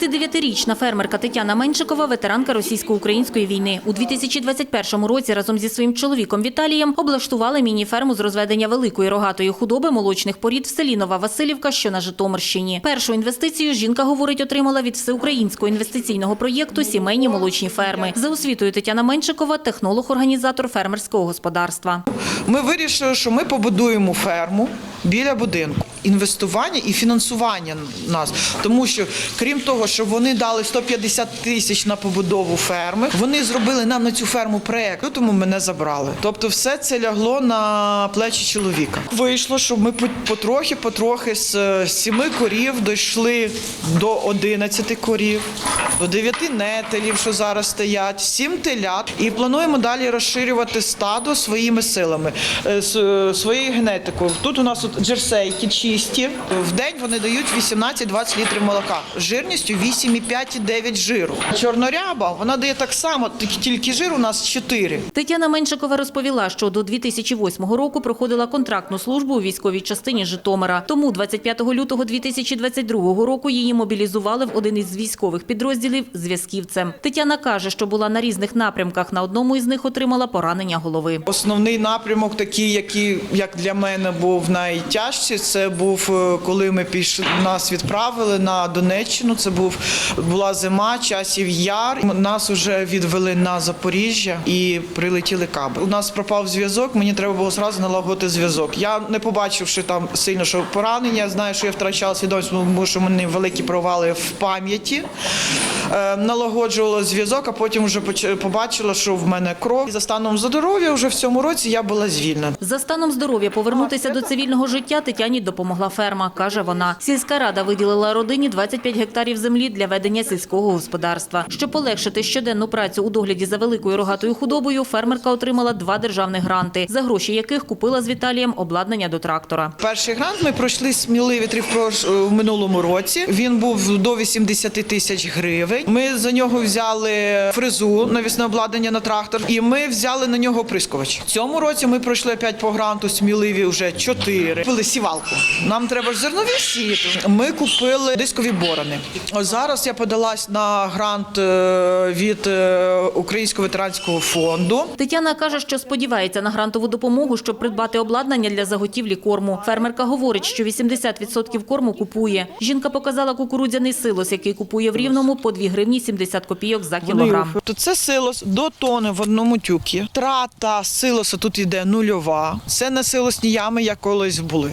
39-річна фермерка Тетяна Меншикова – ветеранка російсько-української війни. У 2021 році разом зі своїм чоловіком Віталієм облаштували міні-ферму з розведення великої рогатої худоби молочних порід в селі Нова Василівка, що на Житомирщині. Першу інвестицію жінка, говорить, отримала від всеукраїнського інвестиційного проєкту «Сімейні молочні ферми». За освітою Тетяна Меншикова – технолог-організатор фермерського господарства. Ми вирішили, що ми побудуємо ферму біля будинку. Інвестування і фінансування нас, тому що крім того, що вони дали 150 тисяч на побудову ферми, вони зробили нам на цю ферму проект, тому мене забрали. Тобто, все це лягло на плечі чоловіка. Вийшло, що ми потрохи, потрохи з сіми корів дійшли до 11 корів, до 9 нетелів, що зараз стоять, 7 телят, і плануємо далі розширювати стадо своїми силами, е, своєю генетикою. Тут у нас от джерсейки чисті. В день вони дають 18-20 літрів молока з жирністю 8,5-9 жиру. Чорноряба вона дає так само, тільки- жир у нас 4. Тетяна Меншикова розповіла, що до 2008 року проходила контрактну службу у військовій частині Житомира. Тому 25 лютого 2022 року її мобілізували в один із військових підрозділів зв'язківцем. Тетяна каже, що була на різних напрямках. На одному із них отримала поранення голови. Основний напрямок, такий, який як для мене був найтяжчий, це був е, коли ми пішли. Нас відправили на Донеччину. Це був була зима, часів яр. Нас вже відвели на Запоріжжя і прилетіли каби. У нас пропав зв'язок. Мені треба було зразу налагодити зв'язок. Я не побачивши там сильно, що поранення. Знаю, що я втрачала свідомість, тому що в мене великі провали в пам'яті. Е, Налагоджувала зв'язок, а потім вже поч- побачила, що в мене кров. І за станом здоров'я вже в цьому році я була звільнена. За станом здоров'я повернутися до цивільного життя Тетяні допомогла ферма, каже вона. Сільська рада виділила родині 25 гектарів землі для ведення сільського господарства. Щоб полегшити щоденну працю у догляді за великою рогатою худобою, фермерка отримала два державних гранти, за гроші яких купила з Віталієм обладнання до трактора. Перший грант ми пройшли сміливий вітрів прош- в минулому році. Він був до 80 тисяч гривень. Ми за нього взяли фрезу, навісне обладнання на трактор, і ми взяли на нього прискувач. Цьому році ми пройшли опять по гранту сміливі вже 4. Купили сівалку. Нам треба ж зернові сіяти. Ми купили дискові борони. Ось зараз я подалась на грант е, від е, Українського ветеранського фонду. Тетяна каже, що сподівається на грантову допомогу, щоб придбати обладнання для заготівлі корму. Фермерка говорить, що 80% корму купує. Жінка показала кукурудзяний силос, який купує в Рівному по 2 гривні 70 копійок за кілограм. То це силос до тони в одному тюкі. Трата силоса тут йде нульова. Це не силосні ями, як колись були.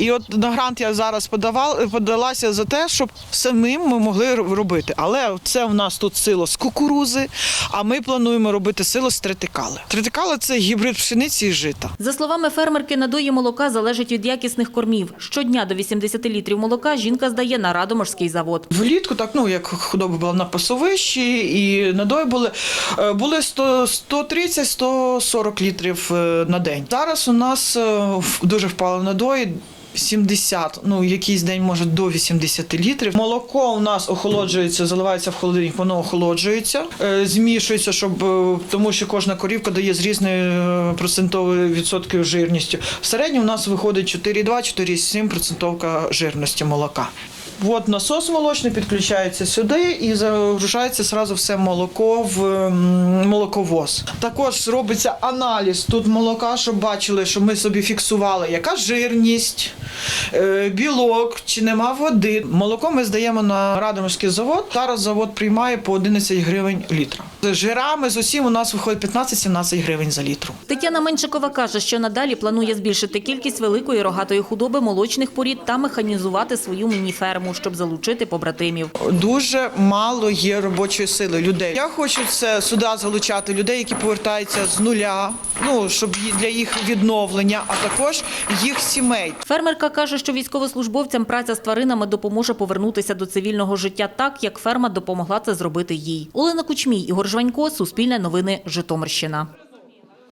І от на грант я зараз подавав, подалася за те, щоб самим ми могли робити. Але це в нас тут силос кукурузи, а ми плануємо робити силос тритикали. Тритикали це гібрид пшениці і жита. За словами фермерки, надої молока залежить від якісних кормів. Щодня до 80 літрів молока жінка здає на Радоморський завод. Влітку, так ну як худоба була на пасовищі, і надої були е, були 100 130-140 літрів е, на день. Зараз у нас е, дуже впали надої. 70, ну якийсь день може до 80 літрів. Молоко у нас охолоджується, заливається в холодильник, воно охолоджується, е, змішується, щоб е, тому що кожна корівка дає з різною е, процентовою відсоткою жирністю. В середньому у нас виходить 4,2-4,7 процентовка жирності молока. От насос молочний підключається сюди і загружається сразу все молоко в молоковоз. Також робиться аналіз тут молока, щоб бачили, що ми собі фіксували, яка жирність, е, білок, чи нема води. Молоко ми здаємо на Радомирський завод. Зараз завод приймає по 11 гривень літра. З жирами з усім у нас виходить 15-17 гривень за літру. Тетяна Меншикова каже, що надалі планує збільшити кількість великої рогатої худоби молочних порід та механізувати свою міні-ферму, щоб залучити побратимів. Дуже мало є робочої сили людей. Я хочу це сюди залучати людей, які повертаються з нуля, ну щоб для їх відновлення, а також їх сімей. Фермерка каже, що військовослужбовцям праця з тваринами допоможе повернутися до цивільного життя так, як ферма допомогла це зробити їй. Олена Кучмій, Ігор Жванько, Суспільне новини, Житомирщина.